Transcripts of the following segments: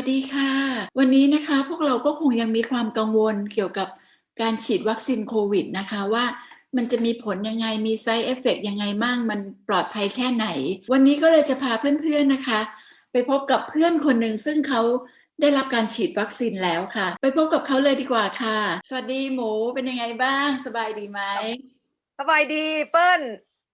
วัสดีค่ะ วันนี้นะคะพวกเราก็คงยังมีความกังวลเกี่ยวกับการฉีดวัคซีนโควิดนะคะว่ามันจะมีผลยังไงมี side effect ยังไงบ้างมันปลอดภัยแค่ไหน วันนี้ก็เลยจะพาเพื่อนๆนะคะ ไปพบกับเพื่อนคนหนึ่งซึ่งเขาได้รับการฉีดวัคซีนแล้วค่ะ ไปพบกับเขาเลยดีกว่าค่ะ สวัสดีหมูเป็นยังไงบ้าง สบายดีไหมสบายดีเปิ้ล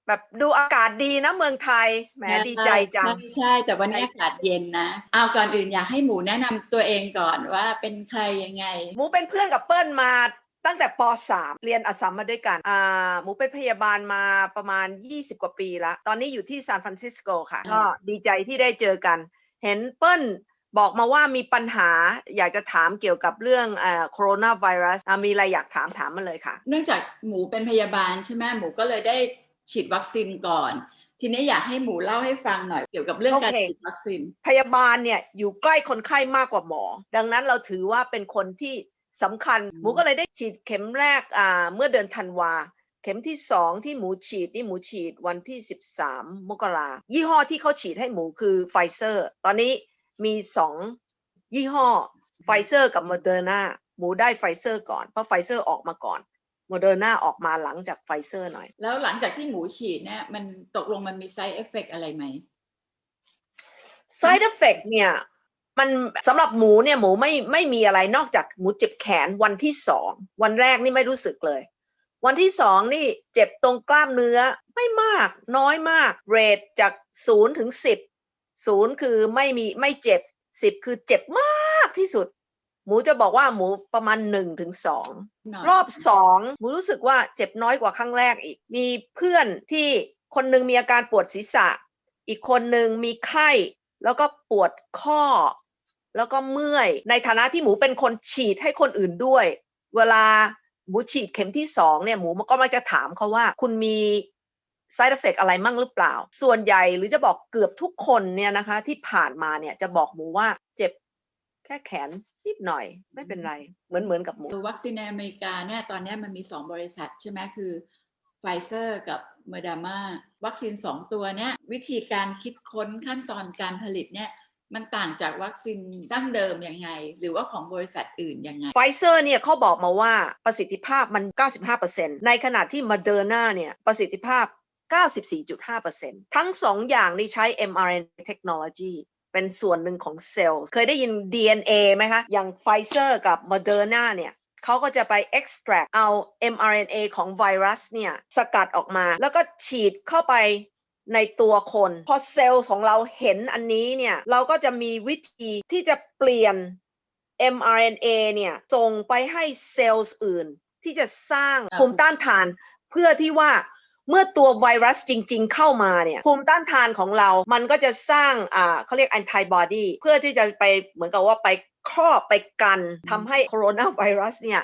แบบดูอากาศดีนะเมืองไทยแหมดีใจจังใช่ใช่แต่วันนี้อากาศเย็นนะเอาก่อนอื่นอยากให้หมูแนะนำตัวเองก่อนว่าเป็นใครยังไง หมูเป็นเพื่อนกับเปิ้ลมาตั้งแต่ป .3 เรียนอัสสัมมาด้วยกัน อ่า หมูเป็นพยาบาลมาประมาณ 20 กว่าปีแล้วตอนนี้อยู่ที่ซานฟรานซิสโกค่ะอืมก็ดีใจที่ได้เจอกัน เห็นเปิ้ลบอกมาว่ามีปัญหาอยากจะถามเกี่ยวกับเรื่องอ่าโคโรนาไวรัสอ่ามีอะไรอยากถามถามมาเลยค่ะ เนื่องจากหมูเป็นพยาบาลใช่ไหมหมูก็เลยได้ ฉีดวัคซีนก่อน ทีนี้อยากให้หมูเล่าให้ฟังหน่อยเกี่ยวกับเรื่องการโอเคฉีดวัคซีน พยาบาลเนี่ยอยู่ใกล้คนไข้มากกว่าหมอ ดังนั้นเราถือว่าเป็นคนที่สำคัญอืมหมูก็เลยได้ฉีดเข็มแรกอ่าเมื่อเดือนธันวาเข็มที่สองที่หมูฉีดนี่หมูฉีดวันที่ 13 มกรายี่ห้อที่เขาฉีดให้หมูคือไฟเซอร์ ตอนนี้มีสองยี่ห้อไฟเซอร์กับโมเดอร์นาหมูได้ไฟเซอร์ก่อนเพราะไฟเซอร์ออกมาก่อน โมเดอร์นาออกมาหลังจากไฟเซอร์หน่อย แล้วหลังจากที่หมูฉีดเนี่ยมันตกลงมันมี side effect อะไรไหม side effect เนี่ยมันสำหรับหมูเนี่ยหมูไม่ไม่มีอะไรนอกจากหมูเจ็บแขนวันที่สองวันแรกนี่ไม่รู้สึกเลย วันที่สองนี่เจ็บตรงกล้ามเนื้อไม่มาก น้อยมาก เรทจากศูนย์ถึงสิบศูนย์คือไม่มีไม่เจ็บสิบคือเจ็บมากที่สุด หมูจะบอกว่าหมูประมาณหนึ่งถึงสองหน่อยรอบสองหมูรู้สึกว่าเจ็บน้อยกว่าครั้งแรกอีก มีเพื่อนที่คนหนึ่งมีอาการปวดศีรษะ อีกคนหนึ่งมีไข้ แล้วก็ปวดข้อ แล้วก็เมื่อย ในฐานะที่หมูเป็นคนฉีดให้คนอื่นด้วย เวลาหมูฉีดเข็มที่สองเนี่ยหมูมันก็มักจะถามเขาว่า คุณมี side effect อะไรมั่งหรือเปล่า ส่วนใหญ่หรือจะบอกเกือบทุกคนเนี่ยนะคะ ที่ผ่านมาเนี่ยจะบอกหมูว่าเจ็บแค่แขน นิดหน่อยไม่เป็นไรเหมือนเหมือนกับหมูตัววัคซีนในอเมริกาเนี่ยตอนเนี้ยมันมี 2 บริษัทใช่ไหมคือไฟเซอร์กับเมอร์ดามาวัคซีน 2 ตัวเนี้ยวิธีการคิดค้นขั้นตอนการผลิตเนี่ยมันต่างจากวัคซีนดั้งเดิมยังไง หรือว่าของบริษัทอื่นยังไงไฟเซอร์เนี่ยเขาบอกมาว่าประสิทธิภาพมัน 95%ในขณะที่ Moderna เนี่ยประสิทธิภาพ 94.5%ทั้งสองอย่างนี่ใช้ mRNA technology เป็นส่วนหนึ่งของเซลล์ เคยได้ยิน DNA ไหมคะ อย่างไฟเซอร์กับ Moderna เนี่ยเขาก็จะไป extract เอา mRNA ของไวรัสเนี่ย สกัดออกมา แล้วก็ฉีดเข้าไปในตัวคน พอเซลล์ของเราเห็นอันนี้เนี่ย เราก็จะมีวิธีที่จะเปลี่ยน mRNA เนี่ยส่งไปให้เซลล์อื่น ที่จะสร้างอ่าภูมิต้านทาน เพื่อที่ว่า เมื่อตัวไวรัสจริง ๆ เข้ามาเนี่ยภูมิต้านทานของเรา มันก็จะสร้างอ่าเขาเรียกแอนติบอดีเพื่อที่จะไปเหมือนกับว่าไปครอบไปกันทำให้โคโรนาไวรัสเนี่ย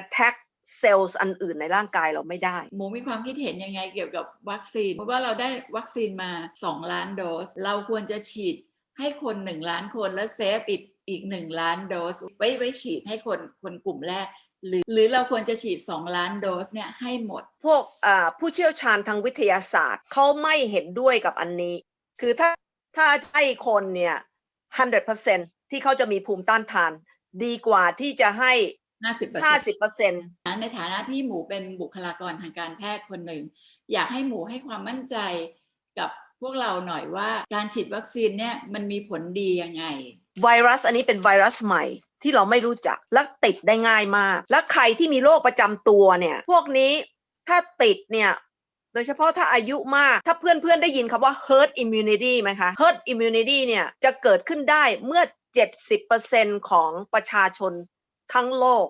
attack เซลล์อันอื่นในร่างกายเราไม่ได้ หมูมีความคิดเห็นยังไงเกี่ยวกับวัคซีน เพราะว่าเราได้วัคซีนมา 2 ล้านโดส เราควรจะฉีดให้คน 1 ล้านคนแล้วเซฟอีกอีก 1 ล้านโดส ไว้ไว้ฉีดให้คนคนกลุ่มแรก หรือหรือเราควรจะฉีด 2 ล้านโดสเนี่ยให้หมด พวกอ่าผู้เชี่ยวชาญทางวิทยาศาสตร์เขาไม่เห็นด้วยกับอันนี้ คือถ้าถ้าให้คนเนี่ย100%ที่เขาจะมีภูมิต้านทาน ดีกว่าที่จะให้50% 50%ในฐานะที่หมูเป็นบุคลากรทางการแพทย์คนหนึ่ง อยากให้หมูให้ความมั่นใจกับพวกเราหน่อยว่าการฉีดวัคซีนเนี่ยมันมีผลดียังไง ไวรัสอันนี้เป็นไวรัสใหม่ ที่เราไม่รู้จักและติดได้ง่ายมาก และใครที่มีโรคประจำตัวเนี่ย พวกนี้ถ้าติดเนี่ยโดยเฉพาะถ้าอายุมาก ถ้าเพื่อนๆได้ยินคำว่า herd immunity ไหมคะ herd immunity เนี่ยจะเกิดขึ้นได้เมื่อ 70%ของประชาชนทั้งโลก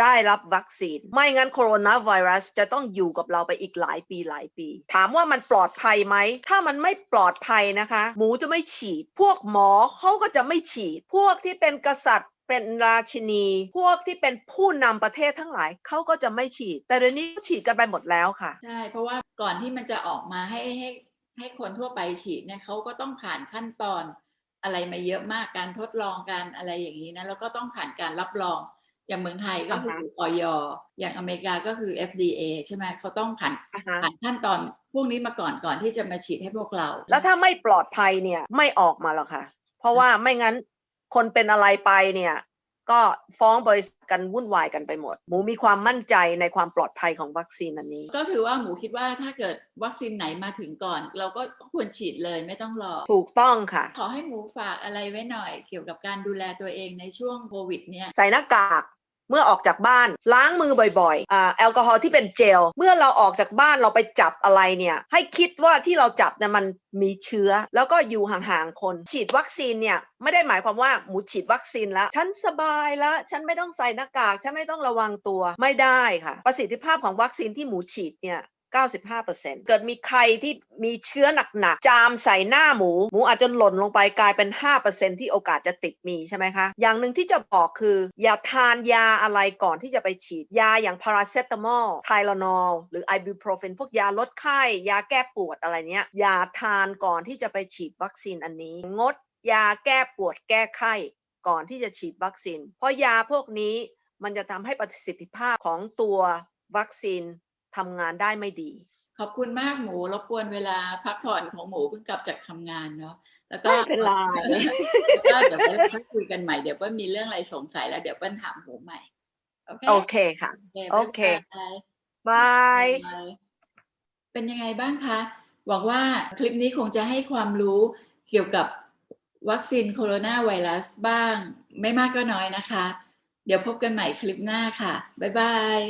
ได้รับวัคซีน ไม่งั้นโคโรนาไวรัสจะต้องอยู่กับเราไปอีกหลายปีหลายปี ถามว่ามันปลอดภัยไหม ถ้ามันไม่ปลอดภัยนะคะ หมูจะไม่ฉีด พวกหมอเขาก็จะไม่ฉีด พวกที่เป็นกษัตริย์ เป็นราชินี พวกที่เป็นผู้นำประเทศทั้งหลายเขาก็จะไม่ฉีด แต่เดี๋ยวนี้ฉีดกันไปหมดแล้วค่ะ ใช่ เพราะว่าก่อนที่มันจะออกมาให้ให้ให้คนทั่วไปฉีดเนี่ยเขาก็ต้องผ่านขั้นตอนอะไรมาเยอะมากการทดลองการอะไรอย่างนี้นะแล้วก็ต้องผ่านการรับรองอย่างเมืองไทยก็คืออ่าฮะออยอย่างอเมริกาก็คือ FDA ใช่ไหมเขาต้องผ่านอ่าฮะผ่านขั้นตอนพวกนี้มาก่อนก่อนที่จะมาฉีดให้พวกเรา แล้วถ้าไม่ปลอดภัยเนี่ยไม่ออกมาหรอกค่ะ เพราะว่าไม่งั้น คนเป็นอะไรไปเนี่ย ก็ฟ้องบริษัทกันวุ่นวายกันไปหมด หมูมีความมั่นใจในความปลอดภัยของวัคซีนอันนี้ ก็คือว่าหมูคิดว่าถ้าเกิดวัคซีนไหนมาถึงก่อน เราก็ควรฉีดเลยไม่ต้องรอ ถูกต้องค่ะ ขอให้หมูฝากอะไรไว้หน่อย เกี่ยวกับการดูแลตัวเองในช่วงโควิดเนี่ยใส่หน้ากาก เมื่อออกจากบ้านล้างมือบ่อยๆอ่าแอลกอฮอล์ที่เป็นเจล เมื่อเราออกจากบ้านเราไปจับอะไรเนี่ยให้คิดว่าที่เราจับเนี่ยมันมีเชื้อ แล้วก็อยู่ห่างๆคน ฉีดวัคซีนเนี่ยไม่ได้หมายความว่าหมูฉีดวัคซีนแล้ว ฉันสบายแล้ว ฉันไม่ต้องใส่หน้ากาก ฉันไม่ต้องระวังตัวไม่ได้ค่ะ ประสิทธิภาพของวัคซีนที่หมูฉีดเนี่ย 95%เกิดมีใครที่มีเชื้อหนักๆ จามใส่หน้าหมู หมูอาจจะหล่นลงไปกลายเป็น 5%ที่โอกาสจะติดมีใช่ไหมคะ อย่างหนึ่งที่จะบอกคือ อย่าทานยาอะไรก่อนที่จะไปฉีดยาอย่างพาราเซตามอลไทลานอลหรือไอบูโปรเฟนพวกยาลดไข้ ยาแก้ปวดอะไรเนี้ย อย่าทานก่อนที่จะไปฉีดวัคซีนอันนี้ งดยาแก้ปวดแก้ไข้ก่อนที่จะฉีดวัคซีน เพราะยาพวกนี้มันจะทำให้ประสิทธิภาพของตัววัคซีน ทำงานได้ไม่ดี ขอบคุณมากหมูรบกวนเวลาพักผ่อนของหมูเพิ่งกลับจากทำงานเนาะแล้วก็ไม่เป็นไรแล้วก็เดี๋ยวเปิ้ลค่อยคุยกันใหม่เดี๋ยวเปิ้ลมีเรื่องอะไรสงสัยแล้วเดี๋ยวเปิ้ลถามหมูใหม่โอเคโอเคค่ะโอเคบ๊ายบายบายเป็นยังไงบ้างคะหวังว่าคลิปนี้คงจะให้ความรู้เกี่ยวกับวัคซีนโคโรนาไวรัสบ้าง ไม่มากก็น้อยนะคะ เดี๋ยวพบกันใหม่คลิปหน้าค่ะ บ๊ายบาย